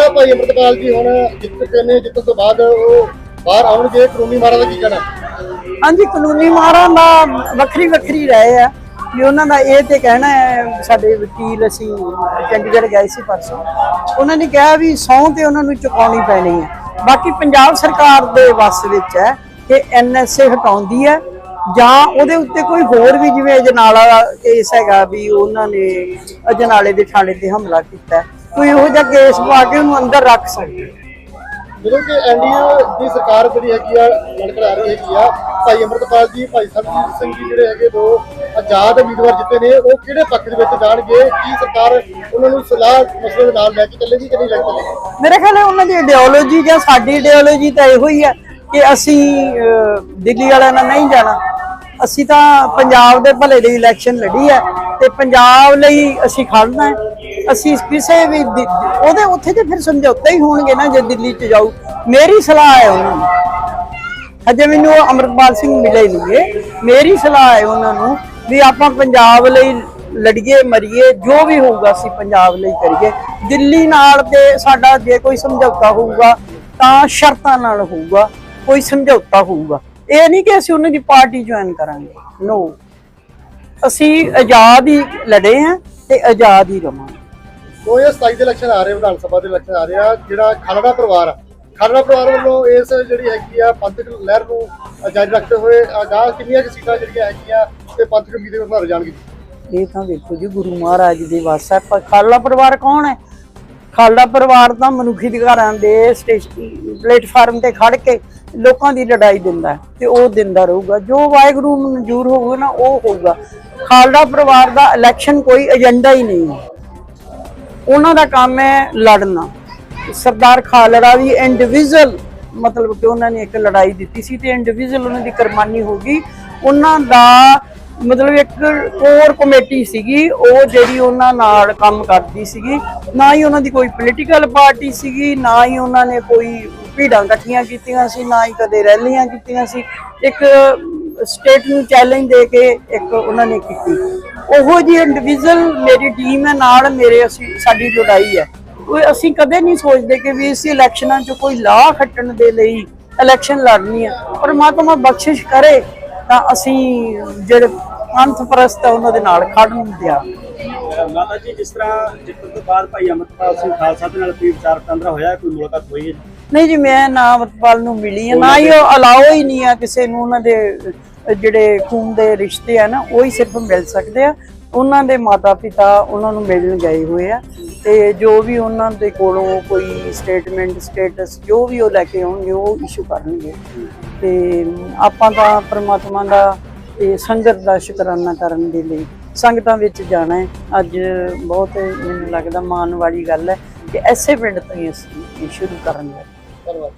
ਲੱਗਦਾ ਭਾਈ ਅਮਰਤਪਾਲ ਜੀ ਹੁਣ ਜਿੱਤ ਚੁੱਕੇ ਨੇ, ਜਿੱਤਣ ਤੋਂ ਬਾਅਦ ਉਹ ਬਾਹਰ ਆਉਣਗੇ। ਕਾਨੂੰਨੀ ਮਾਰਾ ਦਾ ਕੀ ਕਹਿਣਾ? ਹਾਂਜੀ, ਕਾਨੂੰਨੀ ਮਾਰਾਂ ਦਾ ਵੱਖਰੀ ਵੱਖਰੀ ਰਹੇ ਆ ਵੀ ਉਹਨਾਂ ਦਾ ਇਹ ਤੇ ਕਹਿਣਾ ਹੈ, ਸਾਡੇ ਵਕੀਲ ਅਸੀਂ ਚੰਡੀਗੜ੍ਹ ਗਏ ਸੀ ਪਰਸੋਂ। ਉਹਨਾਂ ਨੇ ਕਿਹਾ ਵੀ ਸਹੁੰ ਤੇ ਉਹਨਾਂ ਨੂੰ ਚੁਕਾਉਣੀ ਪੈਣੀ ਹੈ। ਬਾਕੀ ਪੰਜਾਬ ਸਰਕਾਰ ਦੇ ਵੱਸ ਵਿੱਚ ਹੈ ਕਿ ਐਨਐਸਏ ਹਟਾਉਂਦੀ ਹੈ ਜਾਂ ਉਹਦੇ ਉੱਤੇ ਕੋਈ ਹੋਰ ਵੀ ਜਿਵੇਂ ਅਜਨਾਲਾ ਕੇਸ ਹੈਗਾ ਵੀ ਉਹਨਾਂ ਨੇ ਅਜਨਾਲੇ ਦੇ ਥਾਣੇ ਤੇ ਹਮਲਾ ਕੀਤਾ ਕੋਈ ਇਹੋ ਜਿਹਾ ਕੇਸ ਪਾ ਕੇ ਉਹਨੂੰ ਅੰਦਰ ਰੱਖ ਸਕਦੇ ਜਦੋਂ ਕਿ ਐਨਡੀਏ ਦੀ ਸਰਕਾਰ ਜਿਹੜੀ ਹੈਗੀ ਆ ਲੜਕੜ ਆ ਰਹੀ ਹੈਗੀ ਆ ਭਾਈ ਅਮਰਤਪਾਲ ਜੀ ਭਾਈ ਸਰਬਜੀਤ ਸਿੰਘ ਜੀ ਜਿਹੜੇ ਹੈਗੇ ਦੋ ਆਜ਼ਾਦ ਉਮੀਦਵਾਰ ਜਿੱਤੇ ਨੇ ਉਹ ਕਿਹੜੇ ਪੱਖ ਦੇ ਵਿੱਚ ਜਾਣਗੇ? ਕੀ ਸਰਕਾਰ ਉਹਨਾਂ ਨੂੰ ਸਲਾਹ ਮਸਲੇ ਦੇ ਨਾਲ ਲੈ ਕੇ ਚੱਲੇਗੀ ਕਿ ਨਹੀਂ ਲੈ ਕੇ ਚੱਲੇਗੀ? ਮੇਰੇ ਖਿਆਲ ਹੈ ਉਹਨਾਂ ਦੀ ਆਈਡੀਓਲੋਜੀ ਜਾਂ ਸਾਡੀ ਆਈਡੀਓਲੋਜੀ ਤਾਂ ਇਹੋ ਹੀ ਹੈ ਕਿ ਅਸੀਂ ਦਿੱਲੀ ਵਾਲਿਆਂ ਨਾਲ ਨਹੀਂ ਜਾਣਾ। ਅਸੀਂ ਤਾਂ ਪੰਜਾਬ ਦੇ ਭਲੇ ਲਈ ਇਲੈਕਸ਼ਨ ਲੜੀ ਹੈ ਤੇ ਪੰਜਾਬ ਲਈ ਅਸੀਂ ਖੜਨਾ ਹੈ। ਅਸੀਂ ਕਿਸੇ ਵੀ ਦਿ- ਉਹਦੇ ਉੱਥੇ ਤੇ ਫਿਰ ਸਮਝੌਤੇ ਹੀ ਹੋਣਗੇ ਨਾ ਜੇ ਦਿੱਲੀ ਚ ਜਾਊ। ਮੇਰੀ ਸਲਾਹ ਹੈ ਉਹਨਾਂ ਨੂੰ। ਅਜੇ ਮੈਨੂੰ ਉਹ ਅੰਮ੍ਰਿਤਪਾਲ ਸਿੰਘ ਮਿਲੇ ਨਹੀਂ ਗੇ। ਮੇਰੀ ਸਲਾਹ ਹੈ ਉਹਨਾਂ ਨੂੰ ਵੀ ਆਪਾਂ ਪੰਜਾਬ ਲਈ ਲੜੀਏ, ਮਰੀਏ, ਜੋ ਵੀ ਹੋਊਗਾ ਅਸੀਂ ਪੰਜਾਬ ਲਈ ਕਰੀਏ। ਦਿੱਲੀ ਨਾਲ ਤੇ ਸਾਡਾ ਜੇ ਕੋਈ ਸਮਝੌਤਾ ਹੋਊਗਾ, ਤਾਂ ਸ਼ਰਤਾਂ ਨਾਲ ਹੋਊਗਾ, ਕੋਈ ਸਮਝੌਤਾ ਹੋਊਗਾ। ਇਹ ਨਹੀਂ ਕਿ ਅਸੀਂ ਉਹਨਾਂ ਦੀ ਪਾਰਟੀ ਜੁਆਇਨ ਕਰਾਂਗੇ। ਨੋ ਅਸੀਂ ਆਜ਼ਾਦ ਹੀ ਲੜੇ ਹਾਂ ਤੇ ਆਜ਼ਾਦ ਹੀ ਰਵਾਂਗੇ। 2027 ਦੇ ਇਲੈਕਸ਼ਨ ਆ ਰਹੇ ਵਿਧਾਨ ਸਭਾ ਦੇ ਇਲੈਕਸ਼ਨ ਆ ਰਹੇ ਆ, ਜਿਹੜਾ ਖਾਲੜਾ ਪਰਿਵਾਰ ਆ। ਖਾਲੜਾ ਪਰਿਵਾਰ ਵੱਲੋਂ ਇਸ ਜਿਹੜੀ ਹੈਗੀ ਆ ਪੰਥਕ ਲਹਿਰ ਨੂੰ ਜਾਰੀ ਰੱਖਦੇ ਹੋਏ ਅਗਾਹ ਕਿੰਨੀਆਂ ਕੁ ਸੀਟਾਂ ਜਿਹੜੀਆਂ ਹੈਗੀਆਂ ਤੇ ਪੰਥਕ ਉਮੀਦਵਾਰ ਬਣਾ ਜਾਣਗੇ? ਇਹ ਤਾਂ ਵੇਖੋ ਜੀ, ਗੁਰੂ ਮਹਾਰਾਜ ਦੇ ਵਾਸਾ ਪਰ ਖਾਲੜਾ ਪਰਿਵਾਰ ਕੌਣ ਹੈ? ਖਾਲੜਾ ਪਰਿਵਾਰ ਤਾਂ ਮਨੁੱਖੀ ਅਧਿਕਾਰਾਂ ਦੇ ਪਲੇਟਫਾਰਮ ਤੇ ਖੜ ਕੇ ਲੋਕਾਂ ਦੀ ਲੜਾਈ ਦਿੰਦਾ ਤੇ ਉਹ ਦਿੰਦਾ ਰਹੂਗਾ। ਜੋ ਵਾਹਿਗੁਰੂ ਮਨਜ਼ੂਰ ਹੋਊਗਾ ਨਾ, ਉਹ ਹੋਊਗਾ। ਖਾਲੜਾ ਪਰਿਵਾਰ ਦਾ ਇਲੈਕਸ਼ਨ ਕੋਈ ਏਜੰਡਾ ਹੀ ਨਹੀਂ ਹੈ। ਉਹਨਾਂ ਦਾ ਕੰਮ ਹੈ ਲੜਨਾ। ਸਰਦਾਰ ਖਾਲੜਾ ਦੀ ਇੰਡੀਵਿਜੂਅਲ ਮਤਲਬ ਕਿ ਉਹਨਾਂ ਨੇ ਇੱਕ ਲੜਾਈ ਦਿੱਤੀ ਸੀ ਤੇ ਇੰਡੀਵਿਜੂਅਲ ਉਹਨਾਂ ਦੀ ਕੁਰਬਾਨੀ ਹੋ ਗਈ। ਉਹਨਾਂ ਦਾ ਮਤਲਬ ਇੱਕ ਕੋਰ ਕਮੇਟੀ ਸੀਗੀ, ਉਹ ਜਿਹੜੀ ਉਹਨਾਂ ਨਾਲ ਕੰਮ ਕਰਦੀ ਸੀਗੀ। ਨਾ ਹੀ ਉਹਨਾਂ ਦੀ ਕੋਈ ਪੋਲੀਟੀਕਲ ਪਾਰਟੀ ਸੀਗੀ, ਨਾ ਹੀ ਉਹਨਾਂ ਨੇ ਕੋਈ ਭੀੜਾਂ ਇਕੱਠੀਆਂ ਕੀਤੀਆਂ ਸੀ, ਨਾ ਹੀ ਕਦੇ ਰੈਲੀਆਂ ਕੀਤੀਆਂ ਸੀ। ਇੱਕ ਸਟੇਟ ਨੂੰ ਚੈਲੰਜ ਦੇ ਕੇ ਇੱਕ ਉਹਨਾਂ ਨੇ ਕੀਤੀ। ਉਹੋ ਜੀ ਇੰਡੀਵਿਜੂਅਲ ਮੇਰੀ ਟੀਮ ਹੈ ਨਾਲ ਮੇਰੇ ਅਸੀਂ ਸਾਡੀ ਲੜਾਈ ਹੈ। ਕੋਈ ਅਸੀਂ ਕਦੇ ਨਹੀਂ ਸੋਚਦੇ ਕਿ ਵੀ ਇਸ ਇਲੈਕਸ਼ਨਾਂ 'ਚ ਕੋਈ ਲਾਹ ਖੱਟਣ ਦੇ ਲਈ ਇਲੈਕਸ਼ਨ ਲੜਨੀ ਹੈ। ਪਰਮਾਤਮਾ ਬਖਸ਼ਿਸ਼ ਕਰੇ ਤਾਂ ਅਸੀਂ ਜਿਹੜੇ ਪੰਥ ਪ੍ਰਸਤ ਹੈ ਉਹਨਾਂ ਦੇ ਨਾਲ ਖੜਨ ਦਿਆ ਮਾਤਾ ਜੀ ਜਿਸ ਤਰ੍ਹਾਂ ਜਿੱਤਣ ਤੋਂ ਬਾਅਦ ਭਾਈ ਅਮਰਪਾਲ ਸਿੰਘ ਖਾਲਸਾ ਦੇ ਨਾਲ ਕੋਈ ਵਿਚਾਰ ਵਟਾਂਦਰਾ ਹੋਇਆ ਕੋਈ ਮੁਲਾਕਾਤ ਹੋਈ ਹੈ? ਨਹੀਂ ਜੀ ਮੈਂ ਨਾ ਅਮਰਪਾਲ ਨੂੰ ਮਿਲੀ ਹੈ ਨਾ ਹੀ ਉਹ ਅਲਾਓ ਹੀ ਨਹੀਂ ਆ ਕਿਸੇ ਨੂੰ ਉਹਨਾਂ ਦੇ ਜਿਹੜੇ ਖੂਨ ਦੇ ਰਿਸ਼ਤੇ ਆ ਨਾ, ਉਹ ਹੀ ਸਿਰਫ ਮਿਲ ਸਕਦੇ ਆ। ਉਹਨਾਂ ਦੇ ਮਾਤਾ ਪਿਤਾ ਉਹਨਾਂ ਨੂੰ ਮਿਲਣ ਗਏ ਹੋਏ ਆ ਤੇ ਜੋ ਵੀ ਉਹਨਾਂ ਦੇ ਕੋਲੋਂ ਕੋਈ ਸਟੇਟਮੈਂਟ ਸਟੇਟਸ ਜੋ ਵੀ ਉਹ ਲੈ ਕੇ ਆਉਣਗੇ, ਉਹ ਇਸ਼ੂ ਕਰਨਗੇ। ਤੇ ਆਪਾਂ ਤਾਂ ਪਰਮਾਤਮਾ ਦਾ ਤੇ ਸੰਗਤ ਦਾ ਸ਼ੁਕਰਾਨਾ ਕਰਨ ਦੇ ਲਈ ਸੰਗਤਾਂ ਵਿੱਚ ਜਾਣਾ ਹੈ। ਅੱਜ ਬਹੁਤ ਮੈਨੂੰ ਲੱਗਦਾ ਮਾਣ ਵਾਲੀ ਗੱਲ ਹੈ ਕਿ ਐਸੇ ਪਿੰਡ ਤੋਂ ਹੀ ਅਸੀਂ ਸ਼ੁਰੂ ਕਰਾਂਗੇ ਧੰਨਵਾਦ।